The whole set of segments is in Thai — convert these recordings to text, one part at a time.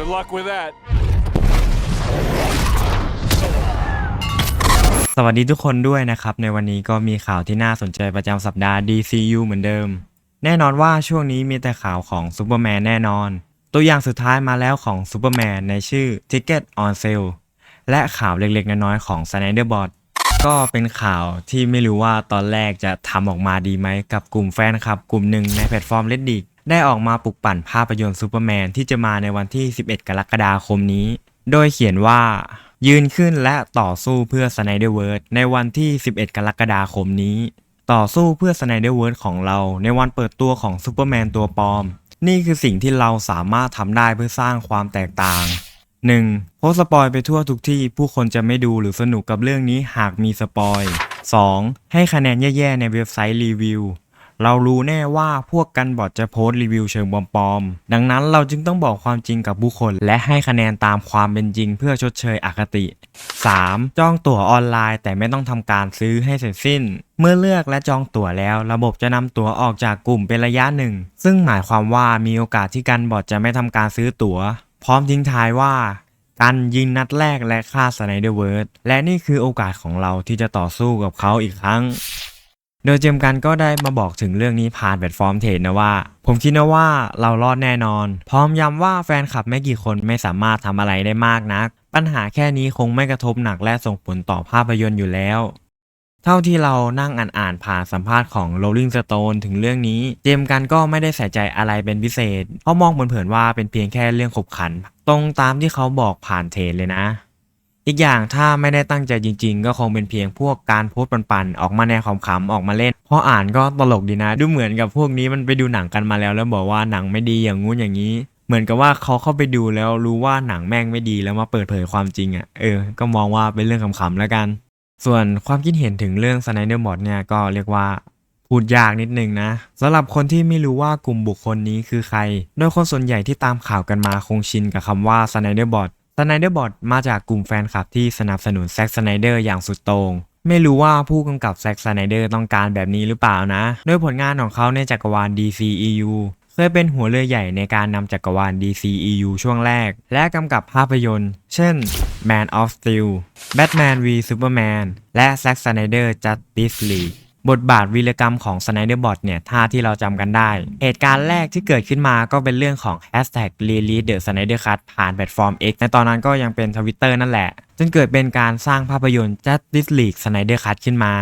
Good luck with that. สวัสดีทุกคนด้วยนะครับ ในวันนี้ก็มีข่าวที่น่าสนใจประจำสัปดาห์ DCU เหมือนเดิม แน่นอนว่าช่วงนี้มีแต่ข่าวของซูเปอร์แมนแน่นอน ตัวอย่างสุดท้ายมาแล้วของซูเปอร์แมนในชื่อ Ticket on Sale และข่าวเล็กๆ น้อยๆ ของ Snyder Bot ก็เป็นข่าวที่ไม่รู้ว่าตอนแรกจะทำออกมาดีไหมกับกลุ่มแฟนคลับ กลุ่มหนึ่งในแพลตฟอร์ม Reddit ได้ออกมาปลุกปั่นภาพยนตร์ซูเปอร์แมนที่จะมาในวันที่ 11 กรกฎาคมนี้ โดยเขียนว่า ยืนขึ้นและต่อสู้เพื่อ Snyderverse ในวันที่ 11 กรกฎาคมนี้ ต่อสู้เพื่อ Snyderverse ของเราในวันเปิดตัวของซูเปอร์แมนตัวปลอม นี่คือสิ่งที่เราสามารถทำได้เพื่อสร้างความแตกต่าง 1. โพสต์สปอยไปทั่วทุกที่ผู้คนจะไม่ดูหรือสนุกกับเรื่องนี้หากมีสปอย 2. ให้คะแนนแย่ๆในเว็บไซต์รีวิว เรารู้แน่ว่าพวกกันบอทจะโพสต์รีวิวเชิงปลอมๆ ดังนั้นเราจึงต้องบอกความจริงกับผู้คนและให้คะแนนตามความเป็นจริงเพื่อชดเชยอคติ 3. จองตั๋วออนไลน์ แต่ไม่ต้องทำการซื้อให้เสร็จสิ้น เมื่อเลือกและจองตั๋วแล้ว ระบบจะนำตั๋วออกจากกลุ่มเป็นระยะหนึ่ง ซึ่งหมายความว่ามีโอกาสที่กันบอทจะไม่ทำการซื้อตั๋ว พร้อมทิ้งท้ายว่ากันยิงนัดแรกและฆ่าสไนเดอร์เวิร์ดและนี่คือโอกาสของเราที่จะต่อสู้กับเขาอีกครั้ง โดยเจมส์กันก็ได้มาบอกถึงเรื่องนี้ผ่านแพลตฟอร์มเทรดนะว่า ผมคิดนะว่าเรารอดแน่นอน พร้อมย้ำว่าแฟนคลับไม่กี่คนไม่สามารถทำอะไรได้มากนัก ปัญหาแค่นี้คงไม่กระทบหนักและส่งผลต่อภาพยนตร์อยู่แล้ว เท่าที่เรานั่งอ่านอ่านๆผ่านสัมภาษณ์ของ Rolling Stone ถึงเรื่องนี้ เจมส์กันก็ไม่ได้ใส่ใจอะไรเป็นพิเศษ เพราะมองเผินๆว่าเป็นเพียงแค่เรื่องขบขัน ตรงตามที่เขาบอกผ่านเทรดเลยนะ อีกอย่างถ้าไม่ได้ตั้งใจจริง ๆ ก็คงเป็นเพียงพวกการโพสต์ปันๆ ออกมาแนวขำๆออกมาเล่นเพราะอ่านก็ตลกดีนะ ดูเหมือนกับพวกนี้มันไปดูหนังกันมาแล้ว แล้วบอกว่าหนังไม่ดีอย่างงู้นอย่างนี้ เหมือนกับว่าเขาเข้าไปดูแล้วรู้ว่าหนังแม่งไม่ดีแล้วมาเปิดเผยความจริงอะ่ะเออ ก็มองว่าเป็นเรื่องขำๆแล้วกัน ส่วนความคิดเห็นถึงเรื่อง Snyder Bot เนี่ยก็เรียกว่าพูดยากนิดนึงนะสำหรับคนที่ไม่รู้ว่ากลุ่มบุคคลนี้คือใคร โดยคนส่วนใหญ่ที่ตามข่าวกันมาคงชินกับคำว่าสไนเดอร์บอด Snyder Bot Snyder Bot มาจากกลุ่มแฟนคลับที่สนับสนุนแซ็กสไนเดอร์อย่างสุดโต่งไม่รู้ว่าผู้กำกับแซ็กสไนเดอร์ต้องการแบบนี้หรือเปล่านะ โดยผลงานของเขาในจักรวาล DCEU เคยเป็นหัวเรือใหญ่ในการนำจักรวาล DCEU ช่วงแรก และกำกับภาพยนตร์ เช่น Man of Steel Batman v Superman และ Zack Snyder Justice League บทบาทวีรกรรมของ Snyder Bot เนี่ยถ้าที่เราจำกันได้ เหตุการณ์แรกที่เกิดขึ้นมาก็เป็นเรื่องของ Hashtag Release the Snyder Cut ผ่านแพลตฟอร์ม X ในตอนนั้นก็ยังเป็น Twitter นั่นแหละ จนเกิดเป็นการสร้างภาพยนตร์ Justice League Snyder Cut ขึ้นมา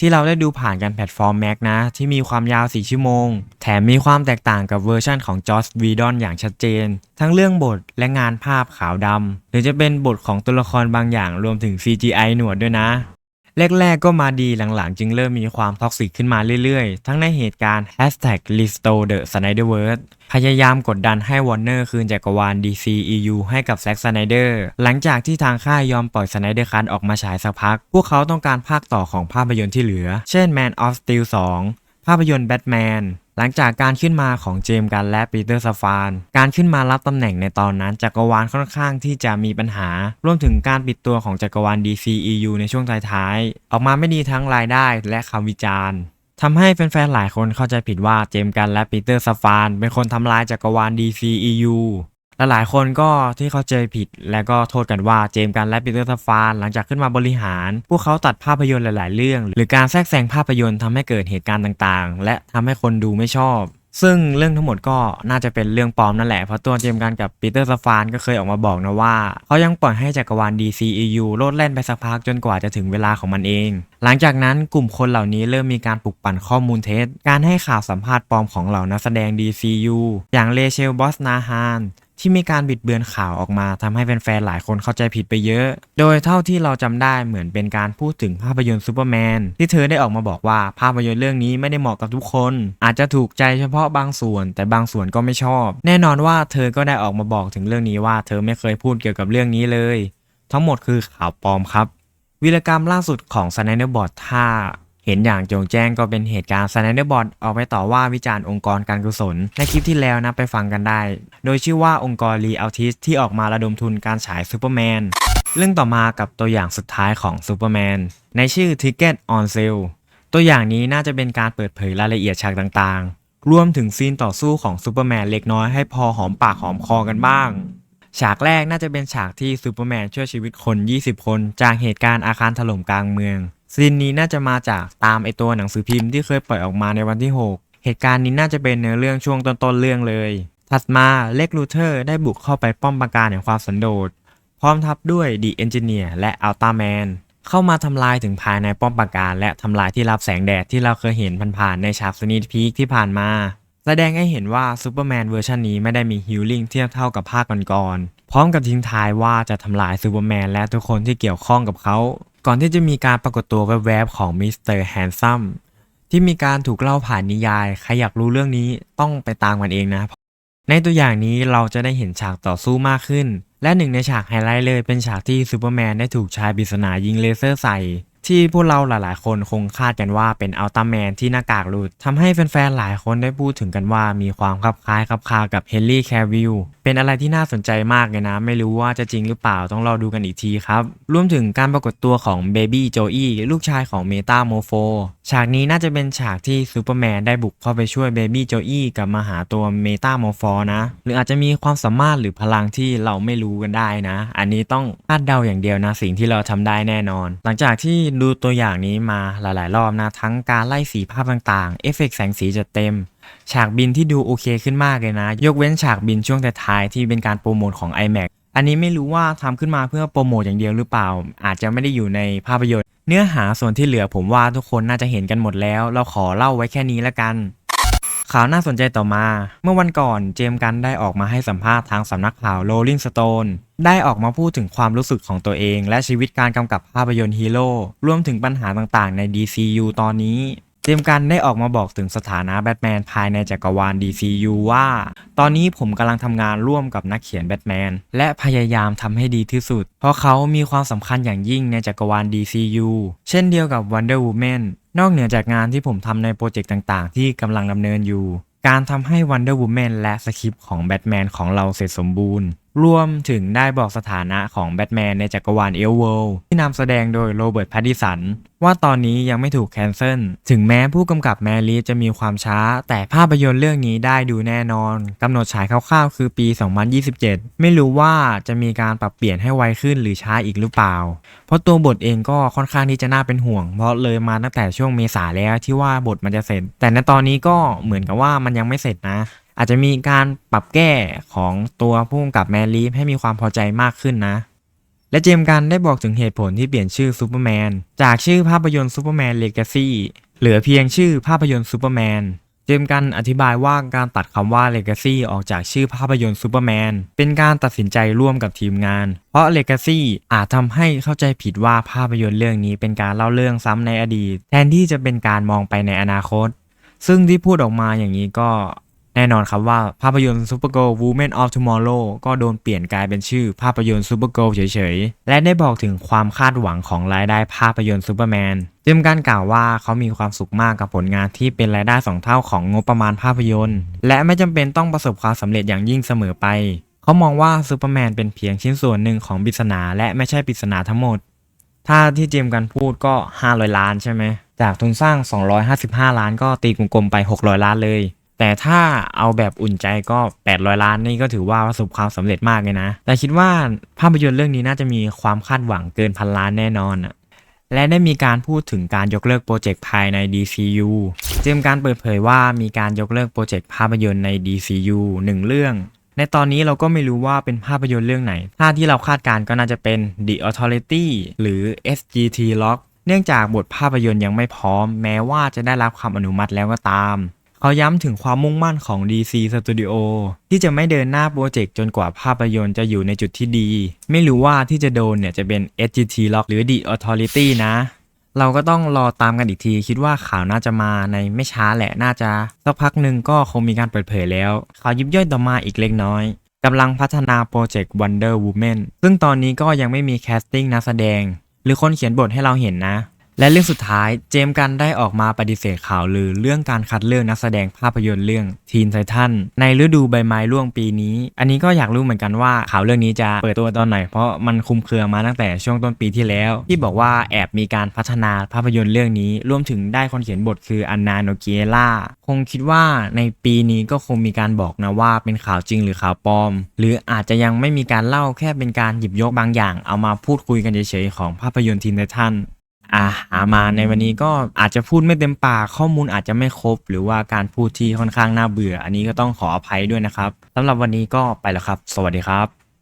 ที่เราได้ดูผ่านกันแพลตฟอร์ม Mac นะ ที่มีความยาว 4 ชั่วโมง แถมมีความแตกต่างกับเวอร์ชันของจอร์ v วีดอนอย่างชัดเจน ทั้งเรื่องบทและงานภาพขาวดำหรือจะเป็นบทของตัวละครบางอย่างรวมถึง CGI หนวดด้วยนะ แรกๆก็มาดีหลังๆ จึงเริ่มมีความท็อกซิกขึ้นมาเรื่อยๆ ทั้งในเหตุการณ์ Hashtag Restore the Snyderverse พยายามกดดันให้วอร์เนอร์คืนจักรวาล DCEU ให้กับแซ็กสไนเดอร์หลังจากที่ทางค่ายยอมปล่อยสไนเดอร์คันออกมาฉายสักพัก พวกเขาต้องการภาคต่อของภาพยนตร์ที่เหลือ เช่น Man of Steel 2 ภาพยนตร์ Batman หลังจากการขึ้นมาของเจมส์กันและปีเตอร์ซฟาน การขึ้นมารับตำแหน่งในตอนนั้นจักรวาลค่อนข้างที่จะมีปัญหา รวมถึงการปิดตัวของจักรวาล DCEU ในช่วงท้ายๆ ออกมาไม่ดีทั้งรายได้และคำวิจารณ์ทำให้แฟนๆ หลายคนเข้าใจผิดว่าเจมส์กันและปีเตอร์ซฟาน เป็นคนทำลายจักรวาล DCEU ละหลายคนก็ที่เข้าใจผิด และก็โทษกันว่าเจมส์กันและปีเตอร์ซาฟานหลังจากขึ้นมาบริหาร พวกเขาตัดภาพยนตร์หลาย ๆ เรื่อง หรือการแทรกแซงภาพยนตร์ทำให้เกิดเหตุการณ์ต่าง ๆ และทำให้คนดูไม่ชอบ ซึ่งเรื่องทั้งหมดก็น่าจะเป็นเรื่องปลอมนั่นแหละเพราะตัวเจมส์กันกับปีเตอร์ซาฟานก็เคยออกมาบอกนะว่าเขายังปล่อยให้จักรวาล DCEU โลดแล่นไปสักพักจนกว่าจะถึงเวลาของมันเอง หลังจากนั้นกลุ่มคนเหล่านี้เริ่มมีการปลุกปั่นข้อมูลเท็จการให้ข่าวสัมภาษณ์ปลอมของเหล่านักแสดง DCU อย่างเลเชลบอสนาฮาน ที่มีการบิดเบือนข่าวออกมาทำให้แฟนๆหลายคนเข้าใจผิดไปเยอะ โดยเท่าที่เราจำได้เหมือนเป็นการพูดถึงภาพยนตร์ซูเปอร์แมนที่เธอได้ออกมาบอกว่าภาพยนตร์เรื่องนี้ไม่ได้เหมาะกับทุกคน อาจจะถูกใจเฉพาะบางส่วน แต่บางส่วนก็ไม่ชอบ แน่นอนว่าเธอก็ได้ออกมาบอกถึงเรื่องนี้ว่า เธอไม่เคยพูดเกี่ยวกับเรื่องนี้เลย ทั้งหมดคือข่าวปลอมครับวีรกรรมล่าสุดของ s n y d e r b o t ถ้า เห็นอย่างโจงแจ้งก็เป็นเหตุการณ์ s n y d e r b o t ออกไปต่อว่าวิจารณ์องค์กรการกุศล ในคลิปที่แล้วนะไปฟังกันได้ โดยชื่อว่าองค์กร r e a l t i s ที่ออกมาระดมทุนการฉายซูเปอร์แมนเรื่องต่อมากับตัวอย่างสุดท้ายของซูเปอร์แมนในชื่อ Ticket on Sale ตัวอย่างนี้น่าจะเป็นการเปิดเผยรายละเอียดฉากต่างๆ รวมถึงซีนต่อสู้ของซูเปอร์แมนเล็กน้อยให้พอหอมปากหอมคอกันบ้าง ฉากแรกน่าจะเป็นฉากที่ซูเปอร์แมนช่วยชีวิตคน 20 คน จากเหตุการณ์อาคารถล่มกลางเมือง ซีนนี้น่าจะมาจากตามไอตัวหนังสือพิมพ์ที่เคยปล่อยออกมาในวันที่ 6 เหตุการณ์นี้น่าจะเป็นเนื้อเรื่องช่วงต้นๆเรื่องเลย ถัดมาเล็กลูเทอร์ได้บุกเข้าไปป้อมปราการแห่งความสันโดษ พร้อมทับด้วยดีเอนจิเนียร์และอัลตาแมนเข้ามาทำลายถึงภายในป้อมปราการ และทำลายที่รับแสงแดดที่เราเคยเห็นผ่านๆในฉากสนีพีคที่ผ่านมา แสดงให้เห็นว่าซูเปอร์แมนเวอร์ชันนี้ไม่ได้มีฮิลลิ่งเทียบเท่ากับภาคก่อนๆพร้อมกับทิ้งท้ายว่าจะทำลายซูเปอร์แมนและทุกคนที่เกี่ยวข้องกับเขา ก่อนที่จะมีการปรากฏตัวแวบๆของมิสเตอร์แฮนซัมที่มีการถูกเล่าผ่านนิยาย ใครอยากรู้เรื่องนี้ต้องไปตามกันเองนะ ในตัวอย่างนี้เราจะได้เห็นฉากต่อสู้มากขึ้น และหนึ่งในฉากไฮไลท์เลยเป็นฉากที่ซูเปอร์แมนได้ถูกชายปริศนายิงเลเซอร์ใส่ ที่พวกเราหลายๆ คนคงคาดกันว่าเป็นอัลต a าแมนที่หน้ากากหลุดทำให้แฟนๆ หลายคนได้พูดถึงกันว่ามีความคลับคล้ายคลับคากับเฮนรี่แควิลเป็นอะไรที่น่าสนใจมากเลยนะ ไม่รู้ว่าจะจริงหรือเปล่าต้องรอดูกันอีกทีครับ รวมถึงการปรากฏตัวของเบบี้โจอี้ลูกชายของเมตาโมโฟฉากนี้น่าจะเป็นฉากที่ซูเปอร์แมนได้บุกเข้าไปช่วยเบบี้โจอี้กลับมาหาตัวเมตาโมโฟนะ หรืออาจจะมีความสามารถหรือพลังที่เราไม่รู้กันได้นะ อันนี้ต้องคาดเดาอย่างเดียวนะสิ่งที่เราทำได้แน่นอน หลังจากที่ดูตัวอย่างนี้มาหลายๆ รอบนะ ทั้งการไล่สีภาพต่างๆ เอฟเฟกต์แสงสีจัดเต็ม ฉากบินที่ดูโอเคขึ้นมากเลยนะ ยกเว้นฉากบินช่วงท้ายที่เป็นการโปรโมทของ iMac อันนี้ไม่รู้ว่าทำขึ้นมาเพื่อโปรโมทอย่างเดียวหรือเปล่า อาจจะไม่ได้อยู่ในภาพยนตร์ เนื้อหาส่วนที่เหลือผมว่าทุกคนน่าจะเห็นกันหมดแล้ว เราขอเล่าไว้แค่นี้ละกัน ข่าวน่าสนใจต่อมา เมื่อวันก่อนเจมส์กันได้ออกมาให้สัมภาษณ์ทางสำนักข่าว Rolling Stone ได้ออกมาพูดถึงความรู้สึกของตัวเอง และชีวิตการกำกับภาพยนตร์ฮีโร่รวมถึงปัญหาต่างๆ ใน DCU ตอนนี้ จมกันได้ออกมาบอกถึงสถานะแบทแมนภายในจักรวาล DCU ว่า ตอนนี้ผมกำลังทำงานร่วมกับนักเขียนแบทแมนและพยายามทำให้ดีที่สุด เพราะเขามีความสำคัญอย่างยิ่งในจักรวาล DCU เช่นเดียวกับ Wonder Woman นอกเหนือจากงานที่ผมทำในโปรเจกต์ต่างๆ ที่กำลังดำเนินอยู่ การทำให้ Wonder Woman และสคริปต์ของแบทแมนของเราเสร็จสมบูรณ์รวมถึงได้บอกสถานะของแบทแมนในจักรวาลเอลเวลที่นำแสดงโดยโรเบิร์ตแพตติสัน ว่าตอนนี้ยังไม่ถูกแคนเซิล ถึงแม้ผู้กำกับแมรี่จะมีความช้า แต่ภาพยนตร์เรื่องนี้ได้ดูแน่นอนกำหนดฉายคร่าวๆ คือปี 2027 ไม่รู้ว่าจะมีการปรับเปลี่ยนให้ไวขึ้นหรือช้าอีกหรือเปล่า เพราะตัวบทเองก็ค่อนข้างที่จะน่าเป็นห่วง เพราะเลยมาตั้งแต่ช่วงเมษาแล้วที่ว่าบทมันจะเสร็จ แต่ในตอนนี้ก็เหมือนกับว่ามันยังไม่เสร็จนะ อาจจะมีการปรับแก้ของตัวผู้กำกับแมรี่ให้มีความพอใจมากขึ้นนะ และเจมส์กันได้บอกถึงเหตุผลที่เปลี่ยนชื่อซูเปอร์แมนจากชื่อภาพยนตร์ซูเปอร์แมนเลกาซีเหลือเพียงชื่อภาพยนตร์ซูเปอร์แมนเจมส์กันอธิบายว่าการตัดคำว่า Legacy ออกจากชื่อภาพยนตร์ซูเปอร์แมนเป็นการตัดสินใจร่วมกับทีมงาน เพราะ Legacy อาจทำให้เข้าใจผิดว่าภาพยนตร์เรื่องนี้เป็นการเล่าเรื่องซ้ำในอดีต แทนที่จะเป็นการมองไปในอนาคต ซึ่งที่พูดออกมาอย่างนี้ก็ แน่นอนครับว่าภาพยนตร์ Super Girl Women of Tomorrow ก็โดนเปลี่ยนกลายเป็นชื่อภาพยนตร์ Super Girl เฉยๆ และได้บอกถึงความคาดหวังของรายได้ภาพยนตร์ Superman เจมส์กันกล่าวว่าเขามีความสุขมากกับผลงานที่เป็นรายได้สองเท่าของงบประมาณภาพยนตร์ และไม่จำเป็นต้องประสบความสำเร็จอย่างยิ่งเสมอไป เขามองว่าซูเปอร์แมนเป็นเพียงชิ้นส่วนหนึ่งของปริศนาและไม่ใช่ปริศนาทั้งหมด ถ้าที่เจมส์กันพูดก็ 500 ล้านใช่ไหม จากทุนสร้าง 255 ล้านก็ตีกลมๆไป 600 ล้านเลย แต่ถ้าเอาแบบอุ่นใจก็ 800 ล้านนี่ก็ถือว่าประสบความสำเร็จมากเลยนะ แต่คิดว่าภาพยนตร์เรื่องนี้น่าจะมีความคาดหวังเกินพันล้านแน่นอนอะและได้มีการพูดถึงการยกเลิกโปรเจกต์ภายใน DCU เจมส์การเปิดเผยว่ามีการยกเลิกโปรเจกต์ภาพยนตร์ใน DCU หนึ่งเรื่อง ในตอนนี้เราก็ไม่รู้ว่าเป็นภาพยนตร์เรื่องไหน ถ้าที่เราคาดการณ์ก็น่าจะเป็น The Authority หรือ SGT Lock เนื่องจากบทภาพยนตร์ยังไม่พร้อม แม้ว่าจะได้รับคำอนุมัติแล้วก็ตาม เขาย้ำถึงความมุ่งมั่นของ DC Studio ที่จะไม่เดินหน้าโปรเจกต์จนกว่าภาพยนตร์จะอยู่ในจุดที่ดี ไม่รู้ว่าที่จะโดนเนี่ยจะเป็น SGT Lock หรือ The Authority นะ เราก็ต้องรอตามกันอีกที คิดว่าข่าวน่าจะมาในไม่ช้าแหละน่าจะสักพักหนึ่งก็คงมีการเปิดเผยแล้ว ข่าวยิบย่อยต่อมาอีกเล็กน้อยกำลังพัฒนาโปรเจกต์ Wonder Woman ซึ่งตอนนี้ก็ยังไม่มีแคสติ้งนักแสดง หรือคนเขียนบทให้เราเห็นนะ และเรื่องสุดท้ายเจมส์กันได้ออกมาปฏิเสธข่าวลือเรื่องการคัดเลือกนักแสดงภาพยนตร์เรื่องทีนไททันในฤดูใบไม้ร่วงปีนี้ อันนี้ก็อยากรู้เหมือนกันว่าข่าวเรื่องนี้จะเปิดตัวตอนไหน เพราะมันคุมเครือมาตั้งแต่ช่วงต้นปีที่แล้ว ที่บอกว่าแอบมีการพัฒนาภาพยนตร์เรื่องนี้ รวมถึงได้คนเขียนบทคืออันนาโนเกียล่าคงคิดว่าในปีนี้ก็คงมีการบอกนะว่าเป็นข่าวจริงหรือข่าวปลอม หรืออาจจะยังไม่มีการเล่าแค่เป็นการหยิบยกบางอย่าง เอามาพูดคุยกันเฉยๆของภาพยนตร์ทีนไททัน อ่าหามาในวันนี้ก็อาจจะพูดไม่เต็มปากข้อมูลอาจจะไม่ครบ หรือว่าการพูดที่ค่อนข้างน่าเบื่อ อันนี้ก็ต้องขออภัยด้วยนะครับสำหรับวันนี้ก็ไปแล้วครับ สวัสดีครับ